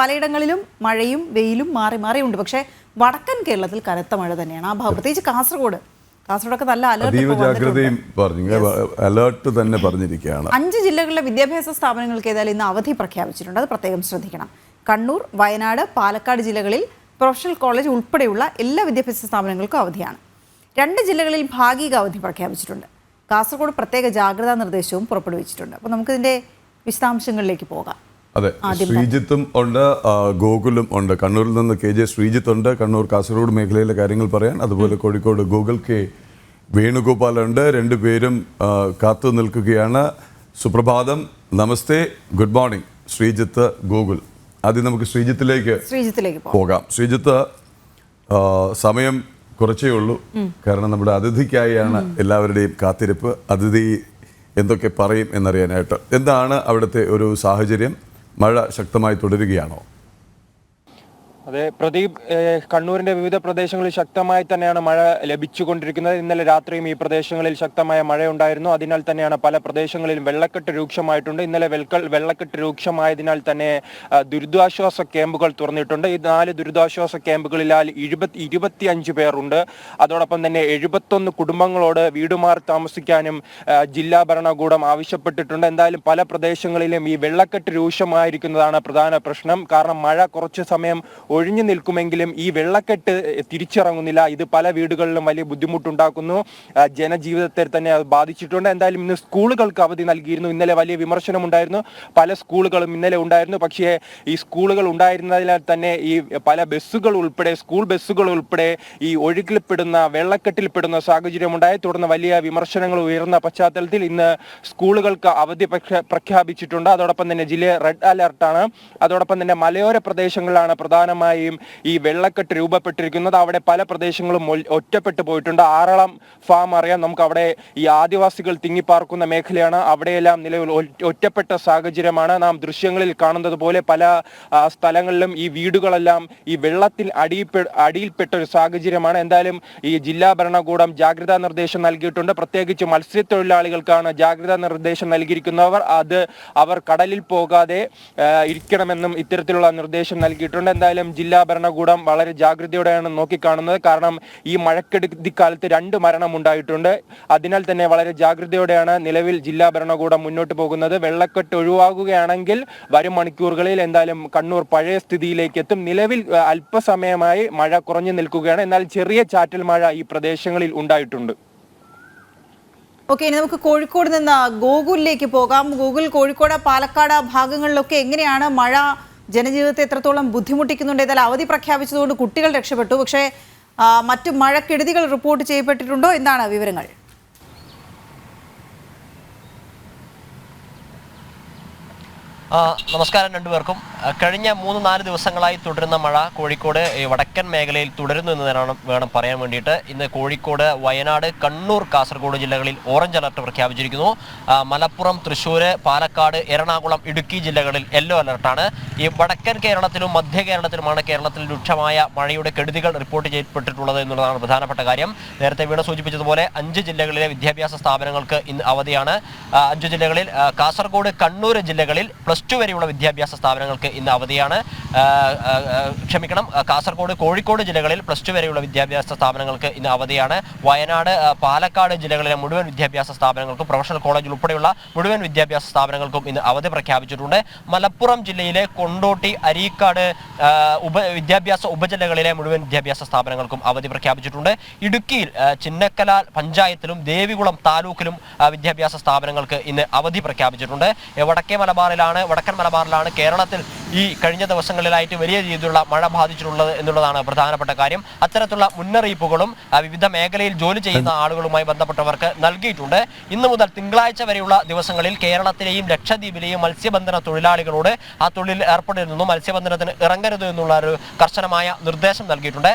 പലയിടങ്ങളിലും മഴയും വെയിലും മാറി മാറിയുണ്ട് പക്ഷേ വടക്കൻ കേരളത്തിൽ കനത്ത മഴ തന്നെയാണ്. ആ ഭാഗം പ്രത്യേകിച്ച് കാസർഗോഡ്. കാസർഗോഡൊക്കെ നല്ല അലർട്ട് അതീവ. ജാഗ്രതയും പറഞ്ഞു. അലേർട്ട് തന്നെ പറഞ്ഞിരിക്കുകയാണ്. അഞ്ച് ജില്ലകളിലെ വിദ്യാഭ്യാസ സ്ഥാപനങ്ങൾക്ക് ഏതായാലും ഇന്ന് അവധി പ്രഖ്യാപിച്ചിട്ടുണ്ട്. അത് പ്രത്യേകം ശ്രദ്ധിക്കണം. കണ്ണൂർ വയനാട് പാലക്കാട് ജില്ലകളിൽ പ്രൊഫഷണൽ കോളേജ് ഉൾപ്പെടെയുള്ള എല്ലാ വിദ്യാഭ്യാസ സ്ഥാപനങ്ങൾക്കും അവധിയാണ്. രണ്ട് ജില്ലകളിൽ ഭാഗിക അവധി പ്രഖ്യാപിച്ചിട്ടുണ്ട്. കാസർഗോഡ് പ്രത്യേക ജാഗ്രതാ നിർദ്ദേശവും പുറപ്പെടുവിച്ചിട്ടുണ്ട്. അപ്പോൾ നമുക്കിതിന്റെ വിശദാംശങ്ങളിലേക്ക് പോകാം. അതെ ശ്രീജിത്തും ഉണ്ട് ഗോകുലും ഉണ്ട്. കണ്ണൂരിൽ നിന്ന് കെ ജെ ശ്രീജിത്ത് ഉണ്ട്. കണ്ണൂർ കാസർഗോഡ് മേഖലയിലെ കാര്യങ്ങൾ പറയാൻ. അതുപോലെ കോഴിക്കോട് ഗൂഗിൾ കെ വേണുഗോപാൽ ഉണ്ട്. രണ്ടുപേരും കാത്തു നിൽക്കുകയാണ്. സുപ്രഭാതം. നമസ്തേ. Good morning. ശ്രീജിത്ത് ഗൂഗിൾ ആദ്യം നമുക്ക് ശ്രീജിത്തിലേക്ക് ശ്രീജിത്തിലേക്ക് പോകാം. ശ്രീജിത്ത് സമയം കുറച്ചേ ഉള്ളൂ. കാരണം നമ്മുടെ അതിഥിക്കായാണ് എല്ലാവരുടെയും കാത്തിരിപ്പ്. അതിഥി എന്തൊക്കെ പറയും എന്നറിയാനായിട്ട്. എന്താണ് അവിടുത്തെ ഒരു സാഹചര്യം? മഴ ശക്തമായി തുടരുകയാണോ? അതെ പ്രദീപ് കണ്ണൂരിന്റെ വിവിധ പ്രദേശങ്ങളിൽ ശക്തമായി തന്നെയാണ് മഴ ലഭിച്ചുകൊണ്ടിരിക്കുന്നത്. ഇന്നലെ രാത്രിയും ഈ പ്രദേശങ്ങളിൽ ശക്തമായ മഴയുണ്ടായിരുന്നു. അതിനാൽ തന്നെയാണ് പല പ്രദേശങ്ങളിലും വെള്ളക്കെട്ട് രൂക്ഷമായിട്ടുണ്ട്. ഇന്നലെ വെൽക്കൾ വെള്ളക്കെട്ട് രൂക്ഷമായതിനാൽ തന്നെ ദുരിതാശ്വാസ ക്യാമ്പുകൾ തുറന്നിട്ടുണ്ട്. ഈ നാല് ദുരിതാശ്വാസ ക്യാമ്പുകളിലാൽ ഇരുപത്തി ഇരുപത്തി അഞ്ച് പേരുണ്ട്. അതോടൊപ്പം തന്നെ എഴുപത്തൊന്ന് കുടുംബങ്ങളോട് വീടുമാറി താമസിക്കാനും ജില്ലാ ഭരണകൂടം ആവശ്യപ്പെട്ടിട്ടുണ്ട്. എന്തായാലും പല പ്രദേശങ്ങളിലും ഈ വെള്ളക്കെട്ട് രൂക്ഷമായിരിക്കുന്നതാണ് പ്രധാന പ്രശ്നം. കാരണം മഴ കുറച്ച് സമയം ഒഴിഞ്ഞു നിൽക്കുമെങ്കിലും ഈ വെള്ളക്കെട്ട് തിരിച്ചിറങ്ങുന്നില്ല. ഇത് പല വീടുകളിലും വലിയ ബുദ്ധിമുട്ടുണ്ടാക്കുന്നു. ജനജീവിതത്തെ തന്നെ അത് ബാധിച്ചിട്ടുണ്ട്. എന്തായാലും ഇന്ന് സ്കൂളുകൾക്ക് അവധി നൽകിയിരുന്നു. ഇന്നലെ വലിയ വിമർശനം ഉണ്ടായിരുന്നു പല സ്കൂളുകളും ഇന്നലെ ഉണ്ടായിരുന്നു. പക്ഷേ ഈ സ്കൂളുകൾ ഉണ്ടായിരുന്നതിനാൽ തന്നെ ഈ പല ബസ്സുകൾ ഉൾപ്പെടെ സ്കൂൾ ബസ്സുകൾ ഉൾപ്പെടെ ഈ ഒഴുക്കിൽപ്പെടുന്ന വെള്ളക്കെട്ടിൽപ്പെടുന്ന സാഹചര്യം ഉണ്ടായി തുടർന്ന് വലിയ വിമർശനങ്ങൾ ഉയർന്ന പശ്ചാത്തലത്തിൽ ഇന്ന് സ്കൂളുകൾക്ക് അവധി പ്രഖ്യാപിച്ചിട്ടുണ്ട്. അതോടൊപ്പം തന്നെ ജില്ലയിൽ റെഡ് അലർട്ടാണ്. അതോടൊപ്പം തന്നെ മലയോര പ്രദേശങ്ങളിലാണ് പ്രധാനമായും ഈ വെള്ളക്കെട്ട് രൂപപ്പെട്ടിരിക്കുന്നത് അവിടെ പല പ്രദേശങ്ങളും ഒറ്റപ്പെട്ടു പോയിട്ടുണ്ട്. ആറളം ഫാം അറിയാം. നമുക്ക് അവിടെ ഈ ആദിവാസികൾ തിങ്ങിപ്പാർക്കുന്ന മേഖലയാണ്. അവിടെയെല്ലാം നിലവിൽ ഒറ്റ- ഒറ്റപ്പെട്ട സാഹചര്യമാണ്. നാം ദൃശ്യങ്ങളിൽ കാണുന്നത് പോലെ പല സ്ഥലങ്ങളിലും ഈ വീടുകളെല്ലാം ഈ വെള്ളത്തിൽ അടിയിൽപ്പെ അടിയിൽപ്പെട്ട ഒരു സാഹചര്യമാണ്. എന്തായാലും ഈ ജില്ലാ ഭരണകൂടം ജാഗ്രതാ നിർദ്ദേശം നൽകിയിട്ടുണ്ട്. പ്രത്യേകിച്ച് മത്സ്യത്തൊഴിലാളികൾക്കാണ് ജാഗ്രതാ നിർദ്ദേശം നൽകിയിരിക്കുന്നവർ. അത് അവർ കടലിൽ പോകാതെ ഇരിക്കണമെന്നും ഇത്തരത്തിലുള്ള നിർദ്ദേശം നൽകിയിട്ടുണ്ട്. എന്തായാലും ജില്ലാ ഭരണകൂടം വളരെ ജാഗ്രതയോടെയാണ് നോക്കിക്കാണുന്നത്. കാരണം ഈ മഴക്കെടുതിക്കാലത്ത് രണ്ട് മരണം ഉണ്ടായിട്ടുണ്ട്. അതിനാൽ തന്നെ വളരെ ജാഗ്രതയോടെയാണ് നിലവിൽ ജില്ലാ ഭരണകൂടം മുന്നോട്ട് പോകുന്നത്. വെള്ളക്കെട്ട് ഒഴിവാകുകയാണെങ്കിൽ വരും മണിക്കൂറുകളിൽ എന്തായാലും കണ്ണൂർ പഴയ സ്ഥിതിയിലേക്ക് എത്തും. നിലവിൽ അല്പസമയമായി മഴ കുറഞ്ഞു നിൽക്കുകയാണ്. എന്നാൽ ചെറിയ ചാറ്റൽ മഴ ഈ പ്രദേശങ്ങളിൽ ഉണ്ടായിട്ടുണ്ട്. ഓക്കെ ഇനി നമുക്ക് കോഴിക്കോട് നിന്ന് ഗൂഗിളിലേക്ക് പോകാം. ഗൂഗിൾ കോഴിക്കോട് പാലക്കാട് ഭാഗങ്ങളിലൊക്കെ എങ്ങനെയാണ് മഴ ജനജീവിതത്തെ എത്രത്തോളം ബുദ്ധിമുട്ടിക്കുന്നുണ്ട് ഏതായാലും അവധി പ്രഖ്യാപിച്ചതുകൊണ്ട് കുട്ടികൾ രക്ഷപ്പെട്ടു. പക്ഷേ മറ്റു മഴക്കെടുതികൾ റിപ്പോർട്ട് ചെയ്യപ്പെട്ടിട്ടുണ്ടോ? എന്താണ് വിവരങ്ങൾ? നമസ്കാരം രണ്ടുപേർക്കും. കഴിഞ്ഞ മൂന്ന് നാല് ദിവസങ്ങളായി തുടരുന്ന മഴ കോഴിക്കോട് വടക്കൻ മേഖലയിൽ തുടരുന്നു എന്ന് വേണം വേണം പറയാൻ വേണ്ടിയിട്ട്. ഇന്ന് കോഴിക്കോട് വയനാട് കണ്ണൂർ കാസർഗോഡ് ജില്ലകളിൽ ഓറഞ്ച് അലർട്ട് പ്രഖ്യാപിച്ചിരിക്കുന്നു. മലപ്പുറം തൃശ്ശൂർ പാലക്കാട് എറണാകുളം ഇടുക്കി ജില്ലകളിൽ യെല്ലോ അലർട്ടാണ്. ഈ വടക്കൻ കേരളത്തിലും മധ്യ കേരളത്തിലുമാണ് കേരളത്തിൽ രൂക്ഷമായ മഴയുടെ കെടുതികൾ റിപ്പോർട്ട് ചെയ്യപ്പെട്ടിട്ടുള്ളത് എന്നുള്ളതാണ് പ്രധാനപ്പെട്ട കാര്യം. നേരത്തെ വീണ സൂചിപ്പിച്ചതുപോലെ അഞ്ച് ജില്ലകളിലെ വിദ്യാഭ്യാസ സ്ഥാപനങ്ങൾക്ക് ഇന്ന് അവധിയാണ്. അഞ്ച് ജില്ലകളിൽ കാസർഗോഡ് കണ്ണൂർ ജില്ലകളിൽ പ്ലസ് ടു വരെയുള്ള വിദ്യാഭ്യാസ സ്ഥാപനങ്ങൾക്ക് ഇന്ന് അവധിയാണ്. ക്ഷമിക്കണം കാസർഗോഡ് കോഴിക്കോട് ജില്ലകളിൽ പ്ലസ് ടു വരെയുള്ള വിദ്യാഭ്യാസ സ്ഥാപനങ്ങൾക്ക് ഇന്ന് അവധിയാണ്. വയനാട് പാലക്കാട് ജില്ലകളിലെ മുഴുവൻ വിദ്യാഭ്യാസ സ്ഥാപനങ്ങൾക്കും പ്രൊഫഷണൽ കോളേജ് ഉൾപ്പെടെയുള്ള മുഴുവൻ വിദ്യാഭ്യാസ സ്ഥാപനങ്ങൾക്കും ഇന്ന് അവധി പ്രഖ്യാപിച്ചിട്ടുണ്ട്. മലപ്പുറം ജില്ലയിലെ കൊണ്ടോട്ടി അരീക്കാട് ഉപ വിദ്യാഭ്യാസ ഉപജില്ലകളിലെ മുഴുവൻ വിദ്യാഭ്യാസ സ്ഥാപനങ്ങൾക്കും അവധി പ്രഖ്യാപിച്ചിട്ടുണ്ട്. ഇടുക്കിയിൽ ചിന്നക്കല പഞ്ചായത്തിലും ദേവികുളം താലൂക്കിലും വിദ്യാഭ്യാസ സ്ഥാപനങ്ങൾക്ക് ഇന്ന് അവധി പ്രഖ്യാപിച്ചിട്ടുണ്ട്. വടക്കേ മലബാറിലാണ് വടക്കൻ മലബാറിലാണ് കേരളത്തിൽ ഈ കഴിഞ്ഞ ദിവസങ്ങളിലായിട്ട് വലിയ രീതിയിലുള്ള മഴ ബാധിച്ചിട്ടുള്ളത് എന്നുള്ളതാണ് പ്രധാനപ്പെട്ട കാര്യം. അത്തരത്തിലുള്ള മുന്നറിയിപ്പുകളും വിവിധ മേഖലയിൽ ജോലി ചെയ്യുന്ന ആളുകളുമായി ബന്ധപ്പെട്ടവർക്ക് നൽകിയിട്ടുണ്ട്. ഇന്ന് മുതൽ തിങ്കളാഴ്ച വരെയുള്ള ദിവസങ്ങളിൽ കേരളത്തിലെയും ലക്ഷദ്വീപിലെയും മത്സ്യബന്ധന തൊഴിലാളികളോട് ആ തൊഴിലിൽ ഏർപ്പെടരുതെന്നും മത്സ്യബന്ധനത്തിന് ഇറങ്ങരുത് എന്നുള്ള ഒരു കർശനമായ നിർദ്ദേശം നൽകിയിട്ടുണ്ട്.